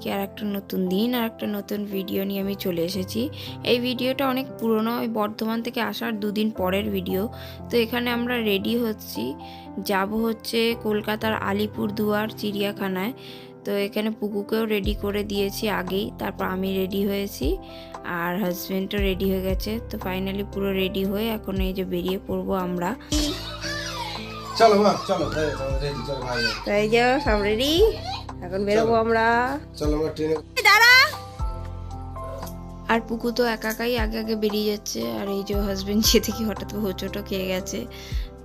আজকে আর একটা নতুন দিন আর একটা নতুন ভিডিও নিয়ে আমি চলে এসেছি। এই ভিডিওটা অনেক পুরনো ওই বর্ধমান থেকে আসার দুদিন পরের ভিডিও তো এখানে আমরা রেডি হচ্ছি। যাব হচ্ছে কলকাতার আলিপুরদুয়ার চিড়িয়াখানায়। তো এখানে পুকুকেও রেডি করে দিয়েছি আগেই তারপর আমি রেডি হয়েছি আর হাজব্যান্ডও রেডি হয়ে গেছে। তো ফাইনালি পুরো রেডি হয়ে এখন এই যে বেরিয়ে পড়ব আমরা। চলো মা চলো রেডি চলো ভাই তো এই যে সব রেডি এখন বেরোবো আমরা। চলো আমরা ট্রেনে আর পুকু তো একা একাই আগে আগে বেরিয়ে যাচ্ছে আর এই যে হাজবেন্ড যে থেকে হঠাৎ হোঁচোটো খেয়ে গেছে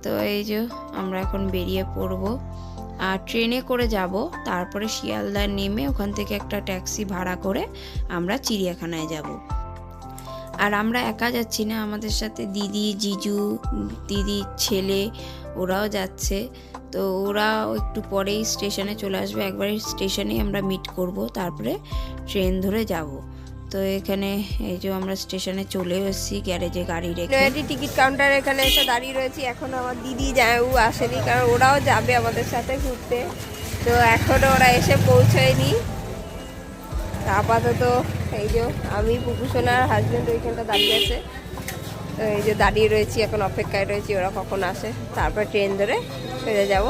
তো এই যে আমরা এখন বেরিয়ে পড়ব। আর ট্রেনে করে যাব তারপরে শিয়ালদা নেমে ওখান থেকে একটা ট্যাক্সি ভাড়া করে আমরা চিড়িয়াখানায় যাব। আর আমরা একা যাচ্ছি না আমাদের সাথে দিদি জিজু দিদির ছেলে ওরাও যাচ্ছে। তো ওরা একটু পরেই স্টেশনে চলে আসবে। একবারে স্টেশনেই আমরা মিট করব, তারপরে ট্রেন ধরে যাব। তো এখানে এই যে আমরা স্টেশনে চলে এসেছি, গ্যারেজে গাড়ি রেখে। টিকিট কাউন্টার এখানে এসে দাঁড়িয়ে রয়েছি। এখন আমার দিদি জামাইবু আসেনি, কারণ ওরাও যাবে আমাদের সাথে ঘুরতে। তো এখনও ওরা এসে পৌঁছায়নি। আপাতত এই যে আমি পুকুসোনার হাজব্যান্ড ওইখানটা দাঁড়িয়ে আছে। এই যে দাঁড়িয়ে রয়েছি, এখন অপেক্ষায় রয়েছি, ওরা কখন আসে। তারপর ট্রেন ধরে চলে যাব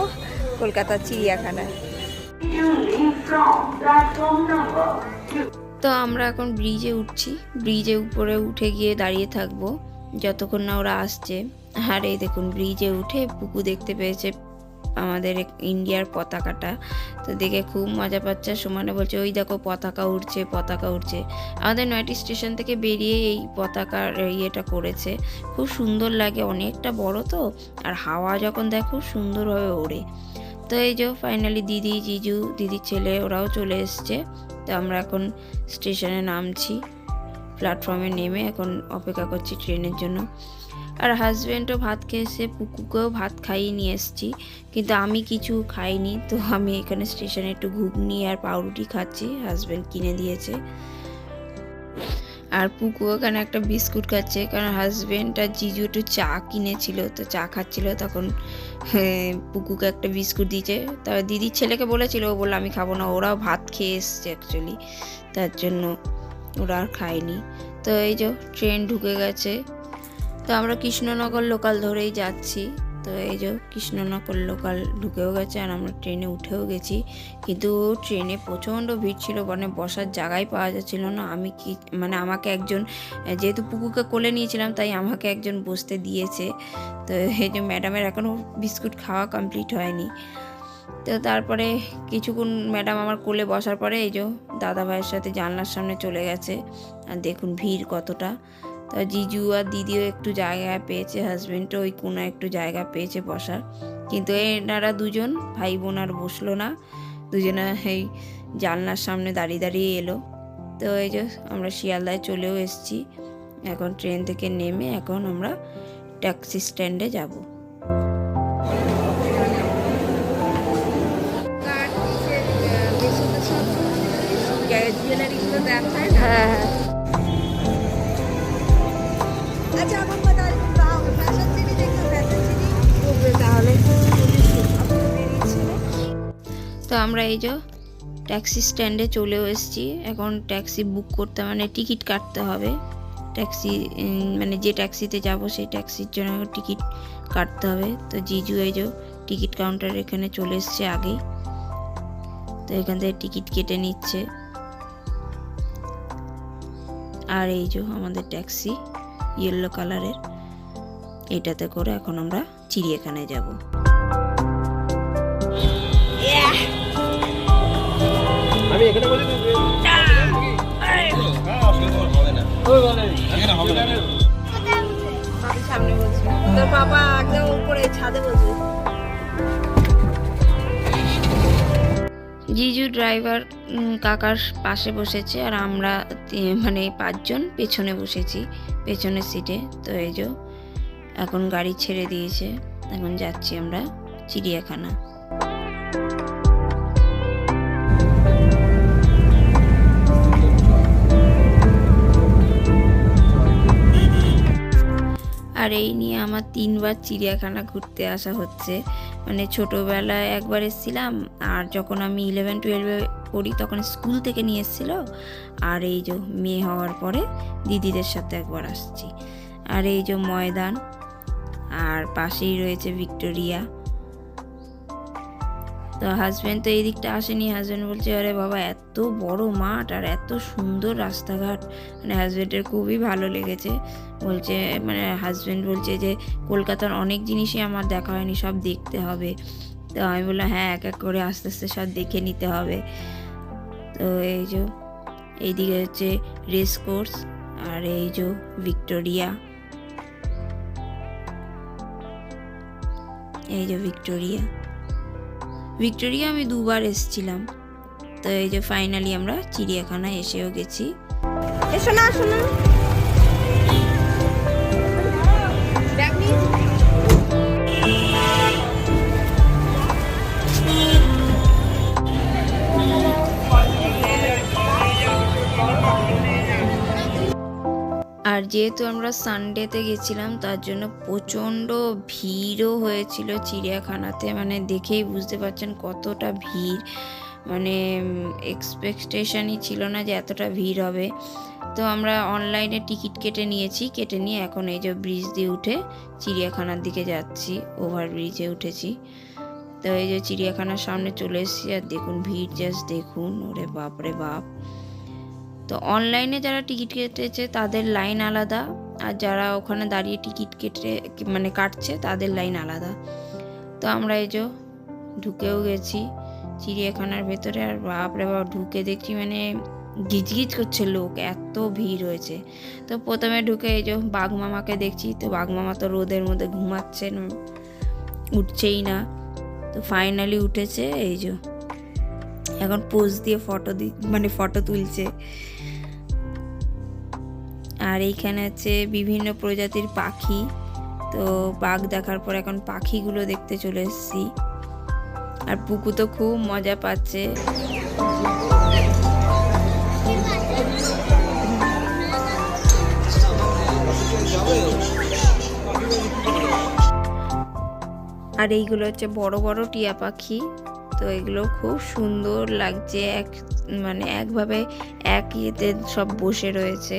কলকাতা চিড়িয়াখানায় তো আমরা এখন ব্রিজে উঠছি। ব্রিজে উপরে উঠে গিয়ে দাঁড়িয়ে থাকব। যতক্ষণ না ওরা আসছে। আর এই দেখুন, ব্রিজে উঠে পুকু দেখতে পেয়েছে। আমাদের ইন্ডিয়ার পতাকাটা। তো দেখে খুব মজা পাচ্ছে। সমানে বলছে, ওই দেখো, পতাকা উঠছে পতাকা উঠছে আমাদের নয়টি স্টেশন থেকে বেরিয়ে এই পতাকার ইয়েটা করেছে। খুব সুন্দর লাগে, অনেকটা বড় তো। আর হাওয়া যখন দেখো, সুন্দরভাবে ওড়ে। তো এই যে ফাইনালি দিদি, জিজু, দিদির ছেলে, ওরাও চলে এসছে। তো আমরা এখন স্টেশনে নামছি। প্ল্যাটফর্মে নেমে এখন অপেক্ষা করছি ট্রেনের জন্য। আর হাজব্যান্ডও ভাত খেয়েছে পুকুকেও ভাত খাইয়ে নিয়ে এসেছি। কিন্তু আমি কিছু খাইনি, তো আমি এখানে স্টেশনে একটু ঘুগনি আর পাউরুটি খাচ্ছি হাজব্যান্ড কিনে দিয়েছে। আর পুকু ওখানে একটা বিস্কুট খাচ্ছে, কারণ হাজব্যান্ড আর জিজু একটু চা কিনেছিল, তো চা খাচ্ছিল, তখন পুকুকে একটা বিস্কুট দিয়েছে। তারপর দিদির ছেলেকে বলেছিল, ও বলল, আমি খাব না। ওরাও ভাত খেয়ে এসছে অ্যাকচুয়ালি তার জন্য ওরা আর খায়নি। তো এই যে ট্রেন ঢুকে গেছে। তো আমরা কৃষ্ণনগর লোকাল ধরেই যাচ্ছি। তো এই যে কৃষ্ণনগর লোকাল ঢুকেও গেছে আর আমরা ট্রেনে উঠেও গেছি। কিন্তু ট্রেনে প্রচণ্ড ভিড় ছিল মানে বসার জায়গায় পাওয়া যাচ্ছিল না। আমি কি মানে আমাকে একজন, যেহেতু পুকুকে কোলে নিয়েছিলাম, তাই আমাকে একজন বসতে দিয়েছে। তো এই যে ম্যাডামের এখনও বিস্কুট খাওয়া কমপ্লিট হয়নি। তো তারপরে কিছুক্ষণ ম্যাডাম আমার কোলে বসার পরে এই যে দাদা ভাইয়ের সাথে জানলার সামনে চলে গেছে। আর দেখুন ভিড় কতটা। তা জিজু আর দিদিও একটু জায়গা পেয়েছে হাজব্যান্ডও ওই কোনো একটু জায়গা পেয়েছে বসার। কিন্তু এনারা দুজন ভাই বোন আর বসল না। দুজনে এই জানলার সামনে দাঁড়িয়ে দাঁড়িয়ে এলো। তো এই যে আমরা শিয়ালদায় চলেও এসেছি। এখন ট্রেন থেকে নেমে এখন আমরা ট্যাক্সি স্ট্যান্ডে যাব। হ্যাঁ হ্যাঁ। আমরা এই যে ট্যাক্সি স্ট্যান্ডে চলেও এসেছি। এখন ট্যাক্সি বুক করতে মানে টিকিট কাটতে হবে। ট্যাক্সি মানে যে ট্যাক্সিতে যাব সেই ট্যাক্সির জন্য টিকিট কাটতে হবে। তো জিজু এই যে টিকিট কাউন্টার এখানে চলে এসছে আগেই তো এখান থেকে টিকিট কেটে নিচ্ছে। আর এই যে আমাদের ট্যাক্সি ইয়েলো কালারের এটাতে করে এখন আমরা চিড়িয়াখানায় যাব। বাবা একদম উপরে ছাদে জিজু ড্রাইভার কাকার পাশে বসেছে আর আমরা মানে পাঁচজন পেছনে বসেছি, পেছনের সিটে তো এই যে, এখন গাড়ি ছেড়ে দিয়েছে, এখন যাচ্ছি আমরা চিড়িয়াখানা। আর এই নিয়ে আমার তিনবার চিড়িয়াখানা ঘুরতে আসা হচ্ছে। মানে ছোটোবেলায় একবার এসেছিলাম, আর যখন আমি ইলেভেন টুয়েলভে পড়ি তখন স্কুল থেকে নিয়ে এসেছিল। আর এই যে মেয়ে হওয়ার পরে দিদিদের সাথে একবার আসছি। আর এই যে ময়দান, আর পাশেই রয়েছে ভিক্টোরিয়া। তো হাজব্যান্ড তো এই দিকটা আসেনি। হাজব্যান্ড বলছে, আরে বাবা, এত বড় মাঠ আর এত সুন্দর রাস্তাঘাট। মানে হাজব্যান্ডের খুবই ভালো লেগেছে। বলছে মানে হাজব্যান্ড বলছে যে, কলকাতার অনেক জিনিসই আমার দেখা হয়নি, সব দেখতে হবে। তো আমি বললাম হ্যাঁ এক এক করে আস্তে আস্তে সব দেখে নিতে হবে। তো এই যে, এইদিকে হচ্ছে রেস কোর্স আর এই যে ভিক্টোরিয়া এই যে ভিক্টোরিয়া ভিক্টোরিয়া আমি দুবার এসেছিলাম। তো এই যে ফাইনালি আমরা চিড়িয়াখানায় এসেও গেছি। এসো না, আসো আর যেহেতু আমরা সানডেতে গেছিলাম, তার জন্য প্রচণ্ড ভিড়ও হয়েছিল চিড়িয়াখানাতে। মানে দেখেই বুঝতে পারছেন কতটা ভিড়। মানে এক্সপেকটেশনই ছিল না যে এতটা ভিড় হবে। তো আমরা অনলাইনে টিকিট কেটে নিয়েছি। কেটে নিয়ে এখন এই যে ব্রিজ দিয়ে উঠে চিড়িয়াখানার দিকে যাচ্ছি। ওভার ব্রিজে উঠেছি। তো এই যে চিড়িয়াখানার সামনে চলে এসেছি। আর দেখুন, ভিড় জাস্ট দেখুন। ওরে বাপ রে বাপ। তো অনলাইনে যারা টিকিট কেটেছে, তাদের লাইন আলাদা। আর যারা ওখানে দাঁড়িয়ে টিকিট কেটে মানে কাটছে, তাদের লাইন আলাদা। তো আমরা এই যে ঢুকেও গেছি চিড়িয়াখানার ভেতরে। আর বাপরে বাপ, ঢুকে দেখছি মানে গিজগিজ করছে লোক, এত ভিড় হয়েছে। তো প্রথমে ঢুকে এই যে বাঘ মামাকে দেখছি। তো বাঘ মামা তো রোদের মধ্যে ঘুমাচ্ছেন, উঠছেই না। তো ফাইনালি উঠেছে, এই যে। এখন পোজ দিয়ে ফটো দি মানে ফটো তুলছে। আর এইখানে হচ্ছে বিভিন্ন প্রজাতির পাখি। তো বাঘ দেখার পর এখন পাখিগুলো দেখতে চলে এসেছি। আর পুকু তো খুব মজা পাচ্ছে। আর এইগুলো হচ্ছে বড় বড় টিয়া পাখি। তো এগুলো খুব সুন্দর লাগছে। এক মানে একভাবে এক ইয়েতে সব বসে রয়েছে।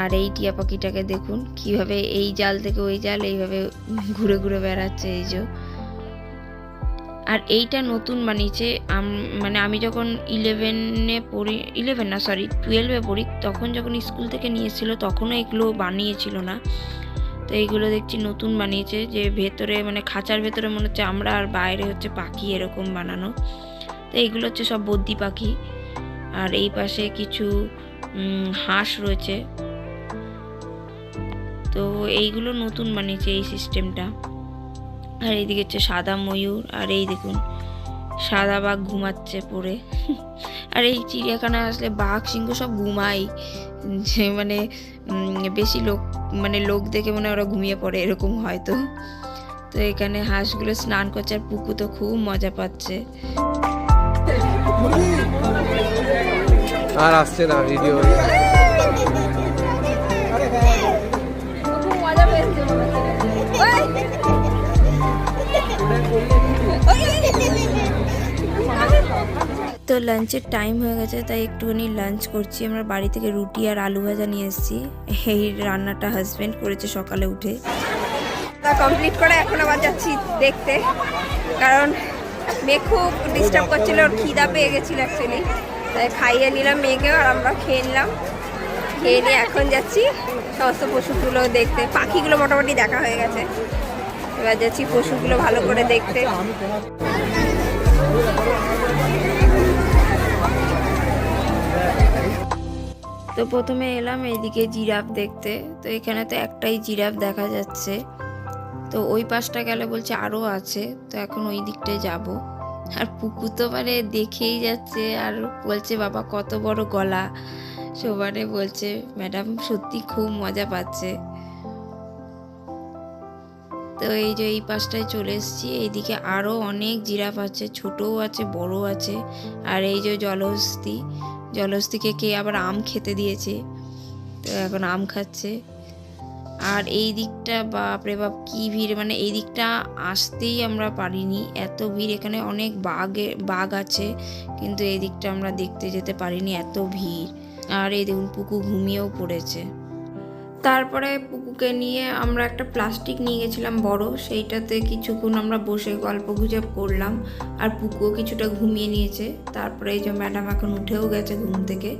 আর এই টিয়া পাখিটাকে দেখুন, কীভাবে এই জাল থেকে ওই জাল এইভাবে ঘুরে ঘুরে বেড়াচ্ছে এই যে। আর এইটা নতুন বানিয়েছে মানে আমি যখন ইলেভেনে পড়ি ইলেভেন না সরি টুয়েলভে পড়ি, তখন যখন স্কুল থেকে নিয়েছিল তখনও এগুলো বানিয়েছিল না। তো এইগুলো দেখছি নতুন বানিয়েছে, যে ভেতরে মানে খাঁচার ভেতরে মনে হচ্ছে আমরা আর বাইরে হচ্ছে পাখি এরকম বানানো। তো এইগুলো হচ্ছে সব বদ্যি পাখি। আর এই পাশে কিছু হাঁস রয়েছে। তো এইগুলো নতুন বানিয়েছে এই সিস্টেমটা আর এইদিকে হচ্ছে সাদা ময়ূর, আর এই দেখুন, সাদা বাঘ ঘুমাচ্ছে পড়ে। আর এই চিড়িয়াখানায় আসলে বাঘ, সিংহ সব ঘুমাই যে মানে বেশি লোক মানে লোক দেখে মনে ওরা ঘুমিয়ে পড়ে, এরকম হয়তো। তো এখানে হাঁসগুলো স্নান করছে, আর পুকু তো খুব মজা পাচ্ছে। আর আসছে না ভিডিও তো লাঞ্চের টাইম হয়ে গেছে, তাই একটুখানি লাঞ্চ করছি। আমরা বাড়ি থেকে রুটি আর আলু ভাজা নিয়ে এসেছি। এই রান্নাটা হাজব্যান্ড করেছে সকালে উঠে। কমপ্লিট করে এখন আবার যাচ্ছি দেখতে। কারণ মেয়ে খুব ডিস্টার্ব করছিল, ওর খিদা পেয়ে গেছিল অ্যাকচুয়ালি তাই খাইয়ে নিলাম মেয়েকেও আর আমরা খেয়ে নিলাম। খেয়ে নিয়ে এখন যাচ্ছি, সমস্ত পশুগুলো দেখতে। পাখিগুলো মোটামুটি দেখা হয়ে গেছে। এবার যাচ্ছি পশুগুলো ভালো করে দেখতে। তো প্রথমে এলাম এইদিকে জিরাফ দেখতে। তো এখানে তো একটাই জিরাফ দেখা যাচ্ছে। তো ওই পাশটা গেলে বলছে আরও আছে। তো এখন ওই দিকটায় যাব। আর পুকুর তো মানে দেখেই যাচ্ছে। আর বলছে, বাবা, কত বড় গলা। সবারে বলছে, ম্যাডাম সত্যি খুব মজা পাচ্ছে। তো এই যে এই পাশটায় চলে এসেছি। এইদিকে আরও অনেক জিরাফ আছে, ছোটও আছে, বড়ও আছে। আর এই যে জলহস্তি, জলহস্তিকে কে আবার আম খেতে দিয়েছে। তো এখন আম খাচ্ছে। আর এই দিকটা বাপরে বাপ, কী ভিড়! মানে এই দিকটা আসতেই আমরা পারিনি। এত ভিড়! এখানে অনেক বাঘে বাঘ আছে, কিন্তু এই দিকটা আমরা দেখতে যেতে পারিনি। এত ভিড়! আর এই দেখুন পুকু ঘুমিয়েও পড়েছে। তারপরে পুকুকে নিয়ে আমরা একটা প্লাস্টিক নিয়ে গেছিলাম বড়, সেইটাতে কিছুক্ষণ আমরা বসে গল্প গুজব করলাম আর পুকুও কিছুটা ঘুমিয়ে নিয়েছে। তারপরে এই যে ম্যাডাম এখন উঠেও গেছে ঘুম থেকে।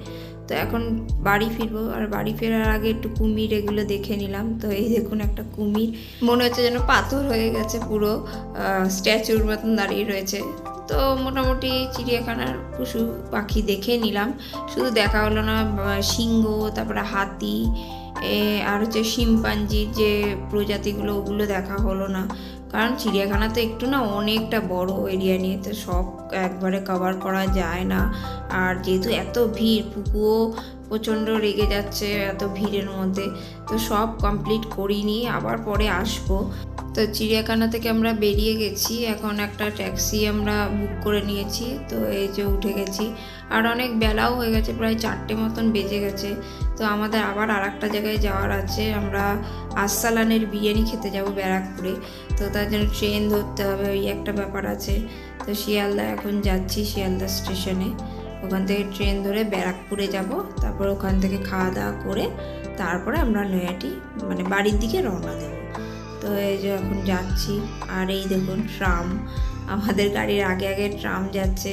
তো এখন বাড়ি ফিরবো আর বাড়ি ফেরার আগে একটু কুমির এগুলো দেখে নিলাম। তো এই দেখুন একটা কুমির, মনে হচ্ছে যেন পাথর হয়ে গেছে পুরো স্ট্যাচুর মতন দাঁড়িয়ে রয়েছে। তো মোটামুটি চিড়িয়াখানার পশু পাখি দেখে নিলাম। শুধু দেখা হলো না সিংহ, তারপরে হাতি এ, আর হচ্ছে শিম্পাঞ্জির যে প্রজাতিগুলো ওগুলো দেখা হলো না। কারণ চিড়িয়াখানা তো একটু না অনেকটা বড় এরিয়া নিয়ে তো সব একবারে কভার করা যায় না। আর যেহেতু এত ভিড় পুকুও প্রচণ্ড রেগে যাচ্ছে এত ভিড়ের মধ্যে তো সব কমপ্লিট করিনি আবার পরে আসব। তো চিড়িয়াখানা থেকে আমরা বেরিয়ে গেছি। এখন একটা ট্যাক্সি আমরা বুক করে নিয়েছি। তো এই যে উঠে গেছি। আর অনেক বেলাও হয়ে গেছে, প্রায় চারটে মতন বেজে গেছে। তো আমাদের আবার আর একটা জায়গায় যাওয়ার আছে। আমরা আসসালানের বিরিয়ানি খেতে যাব ব্যারাকপুরে। তো তার জন্য ট্রেন ধরতে হবে, ওই একটা ব্যাপার আছে। তো শিয়ালদা, এখন যাচ্ছি শিয়ালদা স্টেশনে ওখান থেকে ট্রেন ধরে ব্যারাকপুরে যাব। তারপর ওখান থেকে খাওয়া দাওয়া করে তারপরে আমরা নয়াটি মানে বাড়ির দিকে রওনা দেবো। তো এই যে এখন যাচ্ছি, আর এই দেখুন ট্রাম। আমাদের গাড়ির আগে আগে ট্রাম যাচ্ছে।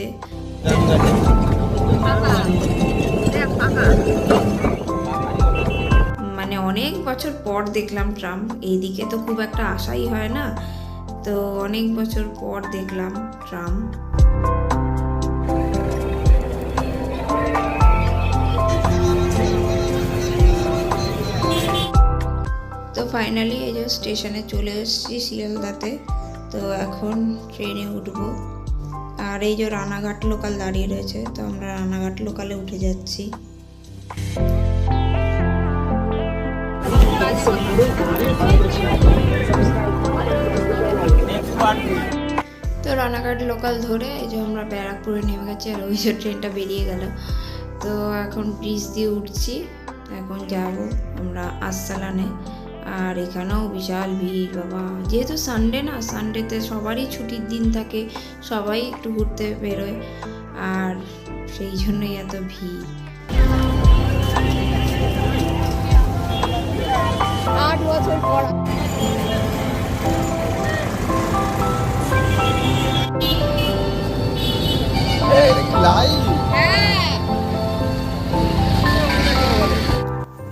মানে অনেক বছর পর দেখলাম ট্রাম। এইদিকে তো খুব একটা আশাই হয় না। তো অনেক বছর পর দেখলাম ট্রাম। তো ফাইনালি এই যে স্টেশনে চলে এসেছি শিয়ালদাতে। তো এখন ট্রেনে উঠবো। আর এই যে রানাঘাট লোকাল দাঁড়িয়ে রয়েছে, তো আমরা রানাঘাট লোকালে উঠে যাচ্ছি। তো রানাঘাট লোকাল ধরে এই যে আমরা ব্যারাকপুরে নেমে গেছি, আর ওই যে ট্রেনটা বেরিয়ে গেল। তো এখন ব্রিজ দিয়ে উঠছি। এখন যাব আমরা আসসালানে আর এখানেও বিশাল ভিড় বাবা। যেহেতু সানডে না সানডেতে সবারই ছুটির দিন থাকে সবাই একটু ঘুরতে বেরোয় আর সেই জন্যই এত ভিড়। আট বছর পর।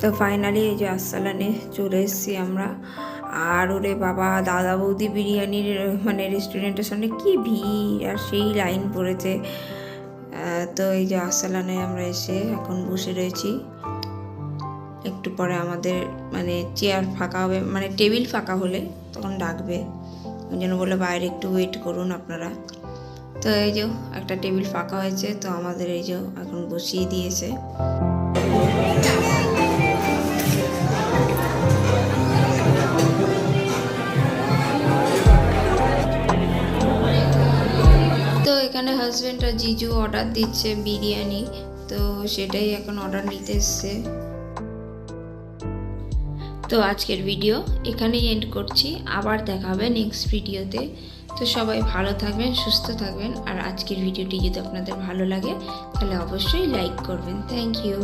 তো ফাইনালি এই যে আসসালানে চলে এসেছি আমরা। আর ওরে বাবা, দাদা বৌদি বিরিয়ানির মানে রেস্টুরেন্টের সামনে কী ভিড়, আর সেই লাইন পড়েছে। তো এই যে আসসালানে আমরা এসে এখন বসে রয়েছি। একটু পরে আমাদের মানে চেয়ার ফাঁকা হবে মানে টেবিল ফাঁকা হলে তখন ডাকবে। ওই জন্য বলে বাইরে একটু ওয়েট করুন আপনারা। তো এই যে একটা টেবিল ফাঁকা হয়েছে, তো আমাদের এই যে এখন বসিয়ে দিয়েছে। হাজব্যান্ড আর জিজু অর্ডার দিচ্ছে বিরিয়ানি, তো সেটাই এখন অর্ডার নিতে এসছে। তো আজকের ভিডিও এখানেই এন্ড করছি। আবার দেখা হবে নেক্সট ভিডিওতে তো সবাই ভালো থাকবেন, সুস্থ থাকবেন। আর আজকের ভিডিওটি যদি আপনাদের ভালো লাগে, তাহলে অবশ্যই লাইক করবেন। Thank you